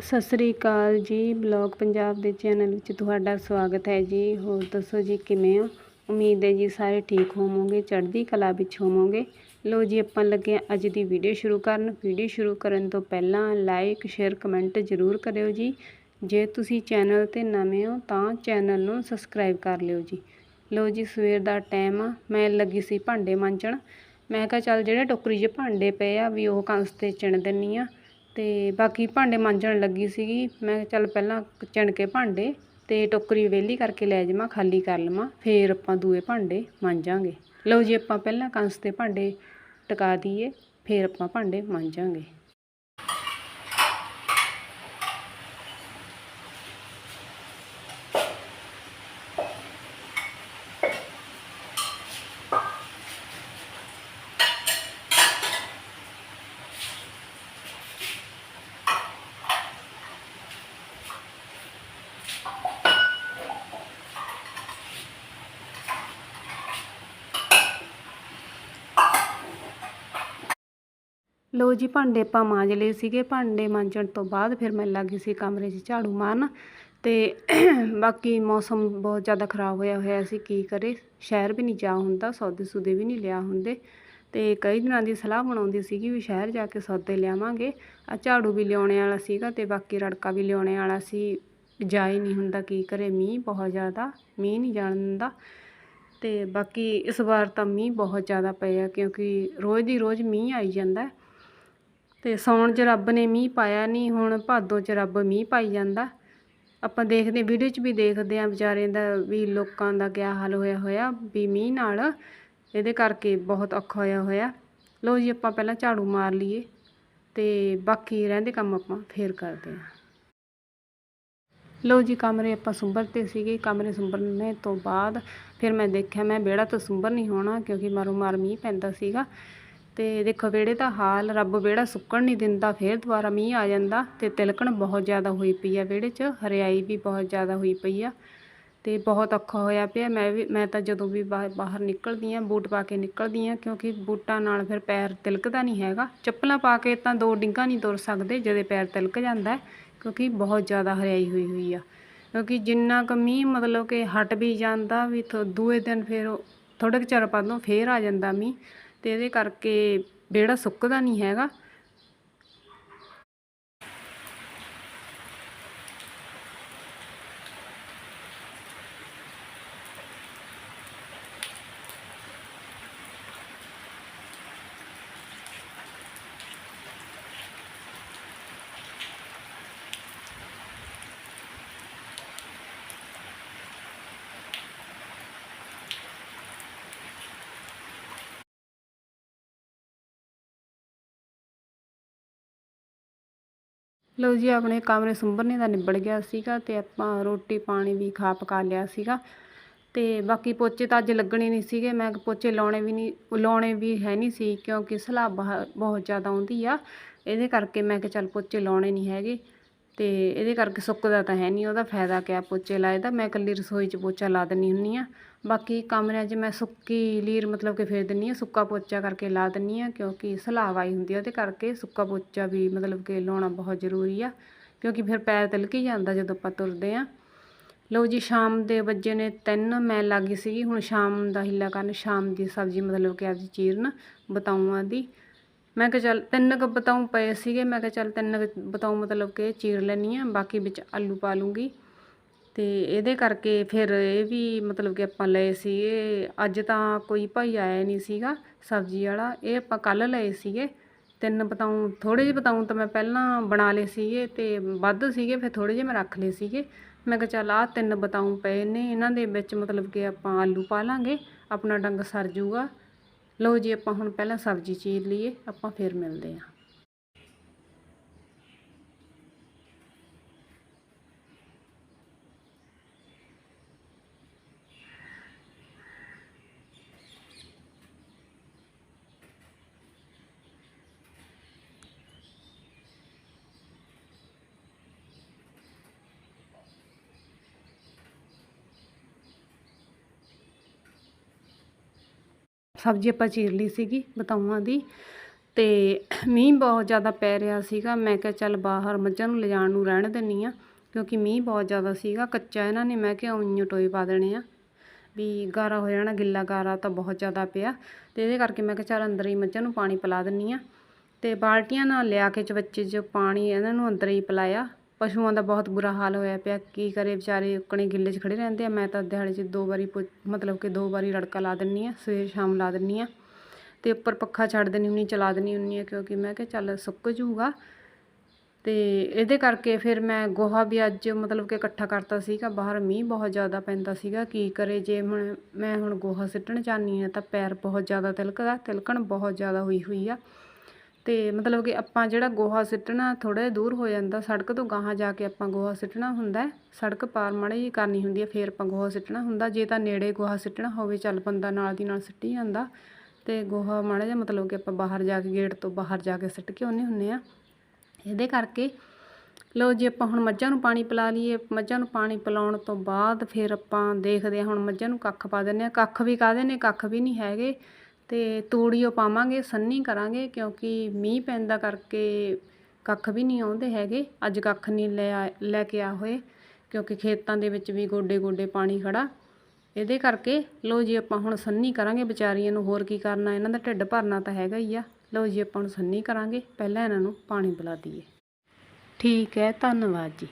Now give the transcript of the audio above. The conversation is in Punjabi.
ਸਤਿ ਸ੍ਰੀ ਅਕਾਲ ਜੀ, ਬਲੌਗ ਪੰਜਾਬ ਦੇ ਚੈਨਲ ਵਿੱਚ ਤੁਹਾਡਾ ਸਵਾਗਤ ਹੈ ਜੀ। ਹੋਰ ਦੱਸੋ ਜੀ, ਕਿਵੇਂ ਹੋ? ਉਮੀਦ ਹੈ ਜੀ ਸਾਰੇ ਠੀਕ ਹੋਵੋਗੇ, ਚੜ੍ਹਦੀ ਕਲਾ ਵਿੱਚ ਹੋਵੋਗੇ। ਲੋ ਜੀ, ਆਪਾਂ ਲੱਗੇ ਹਾਂ ਅੱਜ ਦੀ ਵੀਡੀਓ ਸ਼ੁਰੂ ਕਰਨ। ਵੀਡੀਓ ਸ਼ੁਰੂ ਕਰਨ ਤੋਂ ਪਹਿਲਾਂ ਲਾਈਕ ਸ਼ੇਅਰ ਕਮੈਂਟ ਜ਼ਰੂਰ ਕਰਿਓ ਜੀ। ਜੇ ਤੁਸੀਂ ਚੈਨਲ ਤੇ ਨਵੇਂ ਹੋ ਤਾਂ ਚੈਨਲ ਨੂੰ ਸਬਸਕ੍ਰਾਈਬ ਕਰ ਲਿਓ ਜੀ। ਲੋ ਜੀ, ਸਵੇਰ ਦਾ ਟਾਈਮ ਆ। ਮੈਂ ਲੱਗੀ ਸੀ ਭਾਂਡੇ ਮਾਂਜਣ। ਮੈਂ ਕਿਹਾ ਚੱਲ ਜਿਹੜੇ ਟੋਕਰੀ 'ਚ ਭਾਂਡੇ ਪਏ ਆ, ਵੀ ਉਹ ਕੰਸ ਤੇ ਚਿਣ ਦਿੰਨੀ ਆ। ਤੇ ਬਾਕੀ ਭਾਂਡੇ ਮਾਂਜਣ ਲੱਗੀ ਸੀਗੀ। ਮੈਂ ਚੱਲ ਪਹਿਲਾਂ ਚਿਣ ਕੇ ਭਾਂਡੇ ਤੇ ਟੋਕਰੀ ਵਿਹਲੀ ਕਰਕੇ ਲੈ ਜਾਵਾਂ, ਖਾਲੀ ਕਰ ਲਵਾਂ, ਫੇਰ ਆਪਾਂ ਦੂਏ ਭਾਂਡੇ ਮਾਂਜਾਂਗੇ। ਲਓ ਜੀ, ਆਪਾਂ ਪਹਿਲਾਂ ਕੰਸ ਤੇ ਭਾਂਡੇ ਟਿਕਾ ਦਈਏ, ਫੇਰ ਆਪਾਂ ਭਾਂਡੇ ਮਾਂਜਾਂਗੇ। ਲੋ ਜੀ, ਭਾਂਡੇ ਆਪਾਂ ਮਾਂਜ ਲਏ ਸੀਗੇ। ਭਾਂਡੇ ਮਾਂਜਣ ਤੋਂ ਬਾਅਦ ਫਿਰ ਮੈਂ ਲੱਗੀ ਸੀ ਕਮਰੇ 'ਚ ਝਾੜੂ ਮਾਰਨ। ਤੇ ਬਾਕੀ ਮੌਸਮ ਬਹੁਤ ਜ਼ਿਆਦਾ ਖਰਾਬ ਹੋਇਆ ਹੋਇਆ ਸੀ, ਕੀ ਕਰੇ? ਸ਼ਹਿਰ ਵੀ ਨਹੀਂ ਜਾ ਹੁੰਦਾ ਸੌਦੇ ਸੂਦੇ ਵੀ ਨਹੀਂ ਲਿਆ ਹੁੰਦੇ। ਤੇ ਕਈ ਦਿਨਾਂ ਦੀ ਸਲਾਹ ਬਣਾਉਂਦੀ ਸੀਗੀ ਵੀ ਸ਼ਹਿਰ ਜਾ ਕੇ ਸੌਦੇ ਲਿਆਵਾਂਗੇ। ਆ ਝਾੜੂ ਵੀ ਲਿਆਉਣੇ ਵਾਲਾ ਸੀਗਾ ਤੇ ਬਾਕੀ ਰੜਕਾ ਵੀ ਲਿਆਉਣੇ ਵਾਲਾ ਸੀ। ਜਾ ਨਹੀਂ ਹੁੰਦਾ, ਕੀ ਕਰੇ? ਮੀਂਹ ਬਹੁਤ ਜ਼ਿਆਦਾ, ਮੀਂਹ ਨਹੀਂ ਜਾਣ ਦਿੰਦਾ। ਤੇ ਬਾਕੀ ਇਸ ਵਾਰ ਤਾਂ ਮੀਂਹ ਬਹੁਤ ਜ਼ਿਆਦਾ ਪਿਆ, ਕਿਉਂਕਿ ਰੋਜ਼ ਦੀ ਰੋਜ਼ ਮੀਂਹ ਆਈ ਜਾਂਦਾ। ਤੇ ਸੌਣ 'ਚ ਰੱਬ ਨੇ ਮੀਂਹ ਪਾਇਆ ਨਹੀਂ ਹੁਣ ਭਾਦੋਂ 'ਚ ਰੱਬ ਮੀਂਹ ਪਾਈ ਜਾਂਦਾ। ਆਪਾਂ ਦੇਖਦੇ ਵੀਡੀਓ 'ਚ ਵੀ ਦੇਖਦੇ ਆ ਵਿਚਾਰਿਆਂ ਦਾ ਵੀ ਲੋਕਾਂ ਦਾ ਕਿਆ ਹਾਲ ਹੋਇਆ ਹੋਇਆ, ਵੀ ਮੀਂਹ ਨਾਲ ਇਹਦੇ ਕਰਕੇ ਬਹੁਤ ਔਖਾ ਹੋਇਆ ਹੋਇਆ। ਲੋ ਜੀ, ਆਪਾਂ ਪਹਿਲਾਂ ਝਾੜੂ ਮਾਰ ਲਈਏ ਤੇ ਬਾਕੀ ਰਹਿੰਦੇ ਕੰਮ ਆਪਾਂ ਫੇਰ ਕਰਦੇ ਆ। ਲੋ ਜੀ, ਕਮਰੇ ਆਪਾਂ ਸੁੰਬਰ 'ਤੇ ਸੀਗੇ। ਕਮਰੇ ਸੁੰਬਰਨੇ ਤੋਂ ਬਾਅਦ ਫਿਰ ਮੈਂ ਦੇਖਿਆ, ਮੈਂ ਵਿਹੜਾ ਤਾਂ ਸੁੰਬਰ ਨਹੀਂ ਹੋਣਾ ਕਿਉਂਕਿ ਮਾਰੋ ਮਾਰ ਮੀਂਹ ਪੈਂਦਾ ਸੀਗਾ। ਤੇ ਦੇਖੋ ਵਿਹੜੇ ਦਾ ਹਾਲ, ਰੱਬ ਵਿਹੜਾ ਸੁੱਕਣ ਨਹੀਂ ਦਿੰਦਾ, ਫੇਰ ਦੁਬਾਰਾ ਮੀਂਹ ਆ ਜਾਂਦਾ ਤੇ ਤਿਲਕਣ ਬਹੁਤ ਜ਼ਿਆਦਾ ਹੋਈ ਪਈ ਆ ਵਿਹੜੇ 'ਚ, ਹਰਿਆਈ ਵੀ ਬਹੁਤ ਜ਼ਿਆਦਾ ਹੋਈ ਪਈ ਆ ਤੇ ਬਹੁਤ ਔਖਾ ਹੋਇਆ ਪਿਆ। ਮੈਂ ਵੀ, ਮੈਂ ਤਾਂ ਜਦੋਂ ਵੀ ਬਾਹ- ਬਾਹਰ ਨਿਕਲਦੀ ਆ, ਬੂਟ ਪਾ ਕੇ ਨਿਕਲਦੀ ਆ, ਕਿਉਂਕਿ ਬੂਟਾਂ ਨਾਲ ਫਿਰ ਪੈਰ ਤਿਲਕਦਾ ਨਹੀਂ ਹੈਗਾ। ਚੱਪਲਾਂ ਪਾ ਕੇ ਤਾਂ ਦੋ ਡਿੰਗਾ ਨਹੀਂ ਤੁਰ ਸਕਦੇ ਜਦੋਂ ਪੈਰ ਤਿਲਕ ਜਾਂਦਾ ਕਿਉਂਕਿ ਬਹੁਤ ਜ਼ਿਆਦਾ ਹਰਿਆਈ ਹੋਈ ਹੋਈ ਆ। ਕਿਉਂਕਿ ਜਿੰਨਾ ਕੁ ਮੀਂਹ ਮਤਲਬ ਕਿ ਹਟ ਵੀ ਜਾਂਦਾ, ਵੀ ਥੋ- ਦੂਏ ਦਿਨ ਫਿਰ ਉਹ ਥੋੜ੍ਹੇ ਕੁ ਚਿਰ ਬਾਅਦੋਂ ਫੇਰ ਆ ਜਾਂਦਾ ਮੀਂਹ। ਤੇ ਇਹਦੇ ਕਰਕੇ ਵਿਹੜਾ ਸੁੱਕਦਾ ਨਹੀਂ ਹੈਗਾ। ਲਓ ਜੀ, ਆਪਣੇ ਕਮਰੇ ਸੁੰਬਰਨੇ ਦਾ ਨਿਬੜ ਗਿਆ ਸੀਗਾ ਤੇ ਆਪਾਂ ਰੋਟੀ ਪਾਣੀ ਵੀ ਖਾ ਪਕਾ ਲਿਆ ਸੀਗਾ। ਤੇ ਬਾਕੀ ਪੋਚੇ ਤਾਂ ਅੱਜ ਲੱਗਣੇ ਨਹੀਂ ਸੀਗੇ, ਮੈਂ ਪੋਚੇ ਲਾਉਣੇ ਵੀ ਨਹੀਂ, ਲਾਉਣੇ ਵੀ ਹੈ ਨਹੀਂ ਸੀ ਕਿਉਂਕਿ ਸਲਾਬ ਬਾਹ- ਬਹੁਤ ਜ਼ਿਆਦਾ ਆਉਂਦੀ ਆ। ਇਹਦੇ ਕਰਕੇ ਮੈਂ ਕਿ ਚੱਲ ਪੋਚੇ ਲਾਉਣੇ ਨਹੀਂ ਹੈਗੇ। ਤੇ ਇਹਦੇ ਕਰਕੇ ਸੁੱਕਦਾ ਤਾਂ ਹੈ ਨਹੀਂ ਉਹਦਾ ਫਾਇਦਾ ਕਿਆ ਪੋਚੇ ਲਾਏ ਦਾ, ਮੈਂ ਇਕੱਲੀ ਰਸੋਈ 'ਚ ਪੋਚਾ ਲਾ ਦਿੰਨੀ ਹੁੰਨੀ ਆ। ਬਾਕੀ ਕਮਰਿਆਂ 'ਚ ਮੈਂ ਸੁੱਕੀ ਲੀਰ ਮਤਲਬ ਕਿ ਫੇਰ ਦਿੰਨੀ ਆ, ਸੁੱਕਾ ਪੋਚਾ ਕਰਕੇ ਲਾ ਦਿੰਨੀ ਆ, ਕਿਉਂਕਿ ਸਲਾਵ ਆਈ ਹੁੰਦੀ ਆ ਉਹਦੇ ਕਰਕੇ ਸੁੱਕਾ ਪੋਚਾ ਵੀ ਮਤਲਬ ਕਿ ਲਾਉਣਾ ਬਹੁਤ ਜ਼ਰੂਰੀ ਆ, ਕਿਉਂਕਿ ਫਿਰ ਪੈਰ ਤਿਲਕ ਹੀ ਜਾਂਦਾ ਜਦੋਂ ਆਪਾਂ ਤੁਰਦੇ ਆ। ਲਓ ਜੀ, ਸ਼ਾਮ ਦੇ ਵੱਜੇ ਨੇ ਤਿੰਨ, ਮੈਂ ਲੱਗੀ ਸੀਗੀ, ਹੁਣ ਸ਼ਾਮ ਦਾ ਹਿੱਲਾ ਕਰਨ, ਸ਼ਾਮ ਦੀ ਸਬਜ਼ੀ ਮਤਲਬ ਕਿ ਅੱਜ ਚੀਰਨ ਬਤਾਊਆਂ ਦੀ। ਮੈਂ ਕਿਹਾ ਚੱਲ ਤਿੰਨ ਕੁ ਬਤਾਊ ਪਏ ਸੀਗੇ, ਮੈਂ ਕਿਹਾ ਚੱਲ ਤਿੰਨ ਕੁ ਬਤਾਊ ਮਤਲਬ ਕਿ ਚੀਰ ਲੈਣੀ ਆ ਬਾਕੀ ਵਿੱਚ ਆਲੂ ਪਾ ਲੂੰਗੀ। ਤੇ ਇਹਦੇ ਕਰਕੇ ਫਿਰ ਇਹ ਵੀ ਮਤਲਬ ਕਿ ਆਪਾਂ ਲਏ ਸੀਗੇ, ਅੱਜ ਤਾਂ ਕੋਈ ਭਾਈ ਆਇਆ ਨਹੀਂ ਸੀਗਾ ਸਬਜ਼ੀ ਵਾਲਾ, ਇਹ ਆਪਾਂ ਕੱਲ ਲਏ ਸੀਗੇ। ਤਿੰਨ ਬਤਾਊ ਥੋੜੇ ਜਿਹੇ ਬਤਾਊ ਤਾਂ ਮੈਂ ਪਹਿਲਾਂ ਬਣਾ ਲਏ ਸੀਗੇ ਤੇ ਵੱਧ ਸੀਗੇ, ਫਿਰ ਥੋੜੇ ਜਿਹੇ ਮੈਂ ਰੱਖ ਲਏ ਸੀਗੇ। ਮੈਂ ਕਿਹਾ ਚੱਲ ਆਹ ਤਿੰਨ ਬਤਾਊ ਪਏ ਨੇ, ਇਹਨਾਂ ਦੇ ਵਿੱਚ ਮਤਲਬ ਕਿ ਆਪਾਂ ਆਲੂ ਪਾ ਲਾਂਗੇ, ਆਪਣਾ ਡੰਗ ਸਰ ਜੂਗਾ। ਲਓ ਜੀ ਆਪਾਂ ਹੁਣ ਪਹਿਲਾਂ ਸਬਜ਼ੀ ਚੀਰ ਲਈਏ ਆਪਾਂ ਫਿਰ ਮਿਲਦੇ ਹਾਂ। ਸਬਜ਼ੀ ਆਪਾਂ ਚੀਰ ਲਈ ਸੀਗੀ ਬਤਾਊਆਂ ਦੀ ਤੇ ਮੀਂਹ ਬਹੁਤ ਜ਼ਿਆਦਾ ਪੈ ਰਿਹਾ ਸੀਗਾ। ਮੈਂ ਕਿਹਾ ਚੱਲ ਬਾਹਰ ਮੱਝਾਂ ਨੂੰ ਲਿਜਾਣ ਨੂੰ ਰਹਿਣ ਦਿੰਨੀ ਆ, ਕਿਉਂਕਿ ਮੀਂਹ ਬਹੁਤ ਜ਼ਿਆਦਾ ਸੀਗਾ, ਕੱਚਾ ਇਹਨਾਂ ਨੇ। ਮੈਂ ਕਿਹਾ ਉਈਓ ਟੋਏ ਪਾ ਦੇਣੇ ਆ। ਵੀ ਗਾਰਾ ਹੋ ਜਾਣਾ, ਗਿੱਲਾ ਗਾਰਾ ਤਾਂ ਬਹੁਤ ਜ਼ਿਆਦਾ ਪਿਆ। ਤੇ ਇਹਦੇ ਕਰਕੇ ਮੈਂ ਕਿਹਾ ਚੱਲ ਅੰਦਰ ਹੀ ਮੱਝਾਂ ਨੂੰ ਪਾਣੀ ਪਿਲਾ ਦਿੰਨੀ ਆ। ਤੇ ਬਾਲਟੀਆਂ ਨਾਲ ਲਿਆ ਕੇ ਚਵੱਚੇ 'ਚ ਪਾਣੀ ਇਹਨਾਂ ਨੂੰ ਅੰਦਰ ਹੀ ਪਿਲਾਇਆ। ਪਸ਼ੂਆਂ ਦਾ ਬਹੁਤ ਬੁਰਾ ਹਾਲ ਹੋਇਆ ਪਿਆ। ਕੀ ਕਰੇ ਵਿਚਾਰੇ? ਉੱਕਣੇ ਗਿੱਲੇ 'ਚ ਖੜੇ ਰਹਿੰਦੇ ਆ। ਮੈਂ ਤਾਂ ਦਿਹਾੜੀ 'ਚ ਦੋ ਵਾਰੀ ਪੁ ਮਤਲਬ ਕਿ ਦੋ ਵਾਰੀ ਰੜਕਾ ਲਾ ਦਿੰਨੀ ਆ, ਸਵੇਰ ਸ਼ਾਮ ਲਾ ਦਿੰਨੀ ਆ। ਅਤੇ ਉੱਪਰ ਪੱਖਾ ਛੱਡ ਦਿੰਨੀ ਹੁੰਨੀ, ਚਲਾ ਦਿੰਨੀ ਹੁੰਨੀ ਆ, ਕਿਉਂਕਿ ਮੈਂ ਕਿਹਾ ਚੱਲ ਸੁੱਕ ਜੂਗਾ ਤੇ ਇਹਦੇ ਕਰਕੇ ਫਿਰ ਮੈਂ ਗੋਹਾ ਵੀ ਅੱਜ ਮਤਲਬ ਕਿ ਇਕੱਠਾ ਕਰਤਾ ਸੀਗਾ। ਬਾਹਰ ਮੀਂਹ ਬਹੁਤ ਜ਼ਿਆਦਾ ਪੈਂਦਾ ਸੀਗਾ। ਕੀ ਕਰੇ? ਜੇ ਹੁਣ ਮੈਂ ਹੁਣ ਗੋਹਾ ਸਿੱਟਣ ਜਾਂਦੀ ਆ ਤਾਂ ਪੈਰ ਬਹੁਤ ਜ਼ਿਆਦਾ ਤਿਲਕਦਾ, ਤਿਲਕਣ ਬਹੁਤ ਜ਼ਿਆਦਾ ਹੋਈ ਹੋਈ ਆ। ਤੇ ਮਤਲਬ ਕਿ ਆਪਾਂ ਜਿਹੜਾ ਗੋਹਾ ਸਿੱਟਣਾ ਥੋੜਾ ਜਿਹਾ ਦੂਰ ਹੋ ਜਾਂਦਾ, ਸੜਕ ਤੋਂ ਗਾਹਾਂ ਜਾ ਕੇ ਆਪਾਂ ਗੋਹਾ ਸਿੱਟਣਾ ਹੁੰਦਾ ਸੜਕ ਪਾਰ ਮਾੜੀ ਜਿਹੀ ਕਰਨੀ ਹੁੰਦੀ ਹੈ, ਫੇਰ ਆਪਾਂ ਗੋਹਾ ਸਿੱਟਣਾ ਹੁੰਦਾ। ਜੇ ਤਾਂ ਨੇੜੇ ਗੋਹਾ ਸਿੱਟਣਾ ਹੋਵੇ, ਚੱਲ ਬੰਦਾ ਨਾਲ ਦੀ ਨਾਲ ਸਿੱਟੀ ਜਾਂਦਾ। ਤੇ ਗੋਹਾ ਮਾੜਾ ਜਿਹਾ ਮਤਲਬ ਕਿ ਆਪਾਂ ਬਾਹਰ ਜਾ ਕੇ, ਗੇਟ ਤੋਂ ਬਾਹਰ ਜਾ ਕੇ ਸਿੱਟ ਕੇ ਆਉਂਦੇ ਹੁੰਦੇ ਆ ਇਹਦੇ ਕਰਕੇ ਲਓ ਜੀ, ਆਪਾਂ ਹੁਣ ਮੱਝਾਂ ਨੂੰ ਪਾਣੀ ਪਿਲਾ ਲਈਏ। ਮੱਝਾਂ ਨੂੰ ਪਾਣੀ ਪਿਲਾਉਣ ਤੋਂ ਬਾਅਦ ਫਿਰ ਆਪਾਂ ਦੇਖਦੇ ਹਾਂ, ਹੁਣ ਮੱਝਾਂ ਨੂੰ ਕੱਖ ਪਾ ਦਿੰਦੇ ਆ ਕੱਖ ਵੀ ਕਾਹਦੇ ਨੇ, ਕੱਖ ਵੀ ਨਹੀਂ ਹੈਗੇ। ਤੇ ਤੂੜੀਓ ਪਾਵਾਂਗੇ, ਸੰਨੀ ਕਰਾਂਗੇ ਕਿਉਂਕਿ ਮੀਂਹ ਪੈਂਦਾ ਕਰਕੇ ਕੱਖ ਵੀ ਨਹੀਂ ਆਉਂਦੇ ਹੈਗੇ। ਅੱਜ ਕੱਖ ਨਹੀਂ ਲੈ ਆ- ਲੈ ਕੇ ਆ ਹੋਏ ਕਿਉਂਕਿ ਖੇਤਾਂ ਦੇ ਵਿੱਚ ਵੀ ਗੋਡੇ ਗੋਡੇ ਪਾਣੀ ਖੜਾ। ਇਹਦੇ ਕਰਕੇ ਲਓ ਜੀ ਆਪਾਂ ਹੁਣ ਸੰਨੀ ਕਰਾਂਗੇ, ਵਿਚਾਰੀਆਂ ਨੂੰ ਹੋਰ ਕੀ ਕਰਨਾ, ਇਹਨਾਂ ਦਾ ਢਿੱਡ ਭਰਨਾ ਤਾਂ ਹੈਗਾ ਹੀ ਆ। ਲਓ ਜੀ ਆਪਾਂ ਹੁਣ ਸੰਨੀ ਕਰਾਂਗੇ, ਪਹਿਲਾਂ ਇਹਨਾਂ ਨੂੰ ਪਾਣੀ ਪਿਲਾ ਦਈਏ। ਠੀਕ ਹੈ, ਧੰਨਵਾਦ ਜੀ।